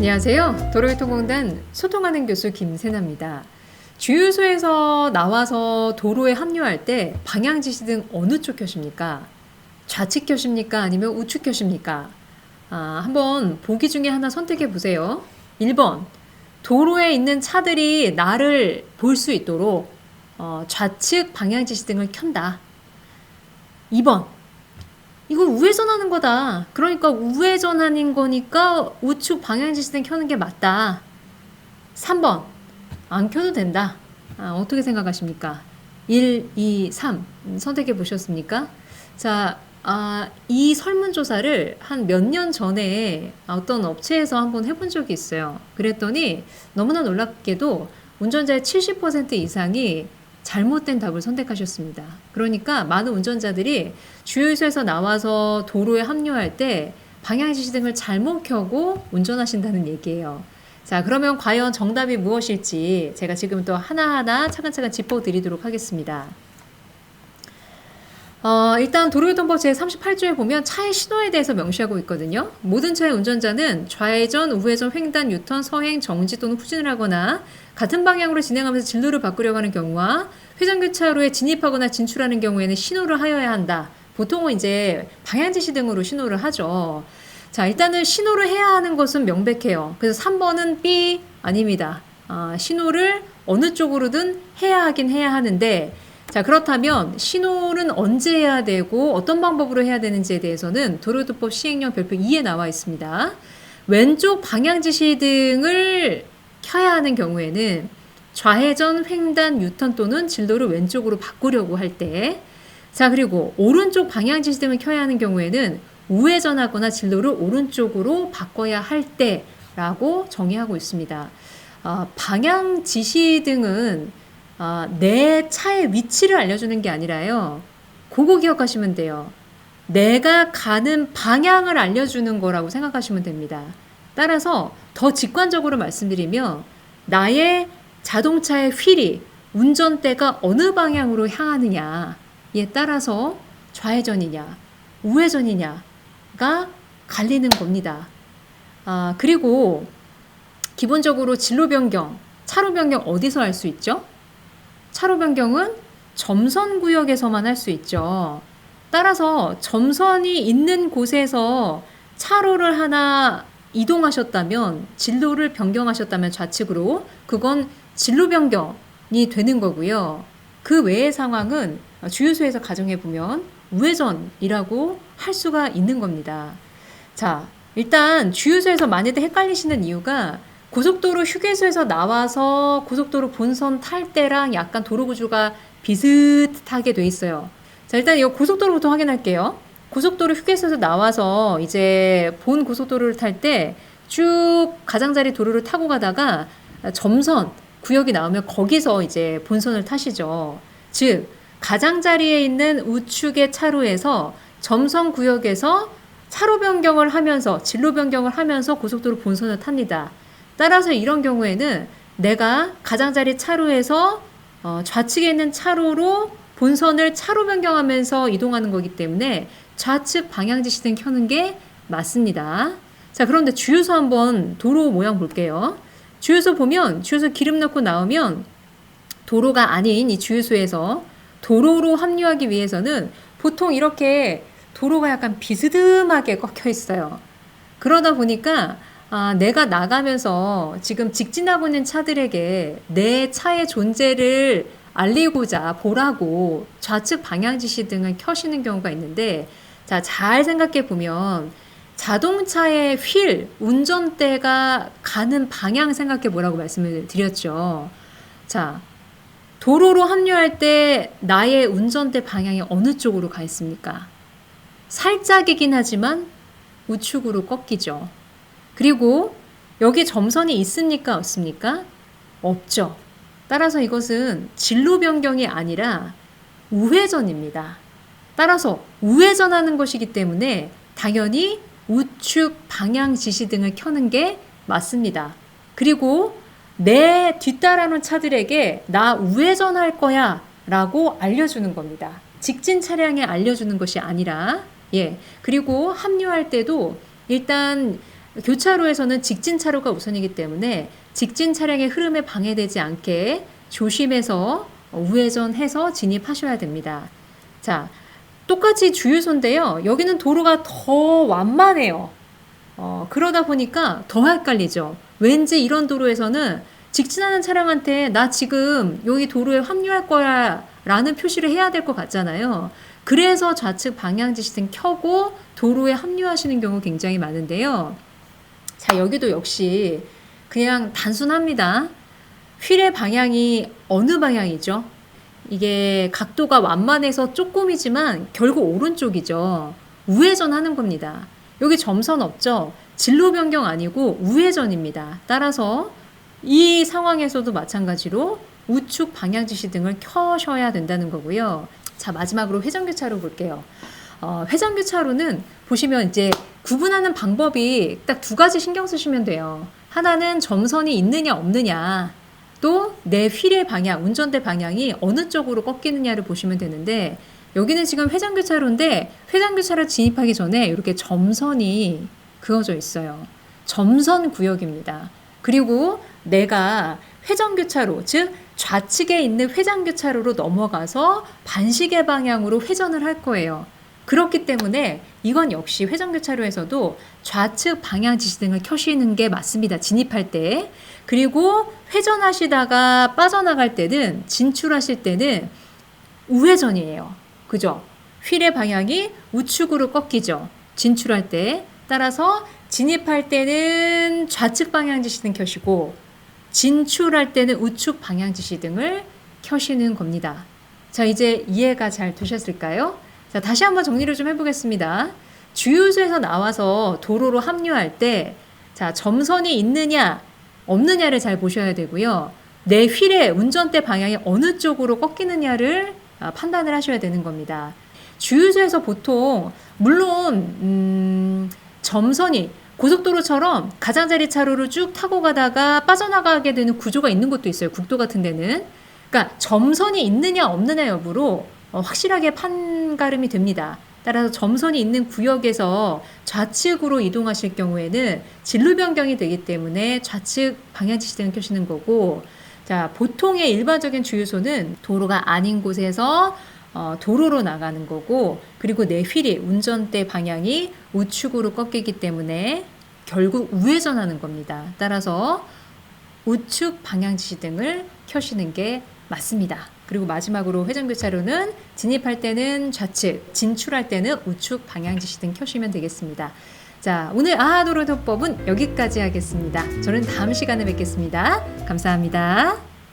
안녕하세요. 도로교통공단 소통하는 교수 김세나입니다. 주유소에서 나와서 도로에 합류할 때 방향 지시 등 어느 쪽 켜십니까? 좌측 켜십니까? 아니면 우측 켜십니까? 아, 한번 보기 중에 하나 선택해 보세요. 1번. 도로에 있는 차들이 나를 볼 수 있도록 어, 좌측 방향 지시 등을 켠다. 2번. 이거 우회전하는 거다. 그러니까 우회전하는 거니까 우측 방향 지시등 켜는 게 맞다. 3번. 안 켜도 된다. 아, 어떻게 생각하십니까? 1, 2, 3. 음, 선택해 보셨습니까? 자, 아, 이 설문조사를 한 몇 년 전에 어떤 업체에서 한번 해본 적이 있어요. 그랬더니 너무나 놀랍게도 운전자의 70% 이상이 잘못된 답을 선택하셨습니다. 그러니까 많은 운전자들이 주유소에서 나와서 도로에 합류할 때 방향 지시 등을 잘못 켜고 운전하신다는 얘기예요. 자, 그러면 과연 정답이 무엇일지 제가 지금 또 하나하나 차근차근 짚어 드리도록 하겠습니다. 어, 일단 도로교통법 제38조에 보면 차의 신호에 대해서 명시하고 있거든요. 모든 차의 운전자는 좌회전, 우회전, 횡단, 유턴, 서행, 정지 또는 후진을 하거나 같은 방향으로 진행하면서 진로를 바꾸려고 하는 경우와 회전교차로에 진입하거나 진출하는 경우에는 신호를 하여야 한다. 보통은 이제 방향 지시 등으로 신호를 하죠. 자, 일단은 신호를 해야 하는 것은 명백해요. 그래서 3번은 B 아닙니다. 아, 신호를 어느 쪽으로든 해야 하긴 해야 하는데 자, 그렇다면 신호는 언제 해야 되고 어떤 방법으로 해야 되는지에 대해서는 도로교통법 시행령 별표 2에 나와 있습니다. 왼쪽 방향 지시 등을 켜야 하는 경우에는 좌회전, 횡단, 유턴 또는 진로를 왼쪽으로 바꾸려고 할 때, 자, 그리고 오른쪽 방향 지시 등을 켜야 하는 경우에는 우회전하거나 진로를 오른쪽으로 바꿔야 할 때라고 정의하고 있습니다. 어, 방향 지시 등은 어, 내 차의 위치를 알려주는 게 아니라요. 그거 기억하시면 돼요. 내가 가는 방향을 알려주는 거라고 생각하시면 됩니다. 따라서 더 직관적으로 말씀드리면 나의 자동차의 휠이 운전대가 어느 방향으로 향하느냐에 따라서 좌회전이냐 우회전이냐가 갈리는 겁니다. 아, 그리고 기본적으로 진로 변경, 차로 변경 어디서 할 수 있죠? 차로 변경은 점선 구역에서만 할 수 있죠. 따라서 점선이 있는 곳에서 차로를 하나 이동하셨다면 진로를 변경하셨다면 좌측으로 그건 진로 변경이 되는 거고요. 그 외의 상황은 주유소에서 가정해 보면 우회전이라고 할 수가 있는 겁니다. 자, 일단 주유소에서 많이들 헷갈리시는 이유가 고속도로 휴게소에서 나와서 고속도로 본선 탈 때랑 약간 도로 구조가 비슷하게 돼 있어요. 자, 일단 이 고속도로부터 확인할게요. 고속도로 휴게소에서 나와서 이제 본 고속도로를 탈 때 쭉 가장자리 도로를 타고 가다가 점선 구역이 나오면 거기서 이제 본선을 타시죠. 즉, 가장자리에 있는 우측의 차로에서 점선 구역에서 차로 변경을 하면서 진로 변경을 하면서 고속도로 본선을 탑니다. 따라서 이런 경우에는 내가 가장자리 차로에서 어, 좌측에 있는 차로로 본선을 차로 변경하면서 이동하는 거기 때문에 좌측 방향 지시등 켜는 게 맞습니다. 자, 그런데 주유소 한번 도로 모양 볼게요. 주유소 보면 주유소 기름 넣고 나오면 도로가 아닌 이 주유소에서 도로로 합류하기 위해서는 보통 이렇게 도로가 약간 비스듬하게 꺾여 있어요. 그러다 보니까 아, 내가 나가면서 지금 직진하고 있는 차들에게 내 차의 존재를 알리고자 보라고 좌측 방향 지시 등을 켜시는 경우가 있는데 자, 잘 생각해 보면 자동차의 휠, 운전대가 가는 방향 생각해 보라고 말씀을 드렸죠. 자, 도로로 합류할 때 나의 운전대 방향이 어느 쪽으로 가 있습니까? 살짝이긴 하지만 우측으로 꺾이죠. 그리고 여기 점선이 있습니까? 없습니까? 없죠. 따라서 이것은 진로 변경이 아니라 우회전입니다. 따라서 우회전하는 것이기 때문에 당연히 우측 방향 지시 등을 켜는 게 맞습니다. 그리고 내 뒤따라오는 차들에게 나 우회전할 거야 라고 알려주는 겁니다. 직진 차량에 알려주는 것이 아니라, 예. 그리고 합류할 때도 일단 교차로에서는 직진 차로가 우선이기 때문에 직진 차량의 흐름에 방해되지 않게 조심해서 우회전해서 진입하셔야 됩니다. 자, 똑같이 주유소인데요. 여기는 도로가 더 완만해요. 어, 그러다 보니까 더 헷갈리죠. 왠지 이런 도로에서는 직진하는 차량한테 나 지금 여기 도로에 합류할 거야 라는 표시를 해야 될 것 같잖아요. 그래서 좌측 방향지시등 켜고 도로에 합류하시는 경우 굉장히 많은데요. 자, 여기도 역시 그냥 단순합니다. 휠의 방향이 어느 방향이죠? 이게 각도가 완만해서 조금이지만 결국 오른쪽이죠. 우회전 하는 겁니다. 여기 점선 없죠? 진로 변경 아니고 우회전입니다. 따라서 이 상황에서도 마찬가지로 우측 방향 지시 등을 켜셔야 된다는 거고요. 자, 마지막으로 회전교차로 볼게요. 어, 회전교차로는 보시면 이제 구분하는 방법이 딱 두 가지 신경 쓰시면 돼요. 하나는 점선이 있느냐 없느냐, 또 내 휠의 방향, 운전대 방향이 어느 쪽으로 꺾이느냐를 보시면 되는데 여기는 지금 회전교차로인데 회전교차로 진입하기 전에 이렇게 점선이 그어져 있어요. 점선 구역입니다. 그리고 내가 회전교차로, 즉 좌측에 있는 회전교차로로 넘어가서 반시계 방향으로 회전을 할 거예요. 그렇기 때문에 이건 역시 회전교차로에서도 좌측 방향 지시등을 켜시는 게 맞습니다. 진입할 때. 그리고 회전하시다가 빠져나갈 때는 진출하실 때는 우회전이에요. 그죠? 휠의 방향이 우측으로 꺾이죠. 진출할 때. 따라서 진입할 때는 좌측 방향 지시등 켜시고 진출할 때는 우측 방향 지시등을 켜시는 겁니다. 자, 이제 이해가 잘 되셨을까요? 자, 다시 한번 정리를 좀 해보겠습니다. 주유소에서 나와서 도로로 합류할 때, 자, 점선이 있느냐, 없느냐를 잘 보셔야 되고요. 내 휠의 운전대 방향이 어느 쪽으로 꺾이느냐를 아, 판단을 하셔야 되는 겁니다. 주유소에서 보통, 물론, 음, 점선이 고속도로처럼 가장자리 차로를 쭉 타고 가다가 빠져나가게 되는 구조가 있는 곳도 있어요. 국도 같은 데는. 그러니까 점선이 있느냐 없느냐 여부로 어, 확실하게 판가름이 됩니다. 따라서 점선이 있는 구역에서 좌측으로 이동하실 경우에는 진로 변경이 되기 때문에 좌측 방향 지시등을 켜시는 거고 자 보통의 일반적인 주유소는 도로가 아닌 곳에서 어, 도로로 나가는 거고 그리고 내 휠이 운전대 방향이 우측으로 꺾이기 때문에 결국 우회전하는 겁니다. 따라서 우측 방향 지시등을 켜시는 게 맞습니다. 그리고 마지막으로 회전교차로는 진입할 때는 좌측, 진출할 때는 우측 방향 지시 등 켜시면 되겠습니다. 자, 오늘 아하도로 도법은 여기까지 하겠습니다. 저는 다음 시간에 뵙겠습니다. 감사합니다.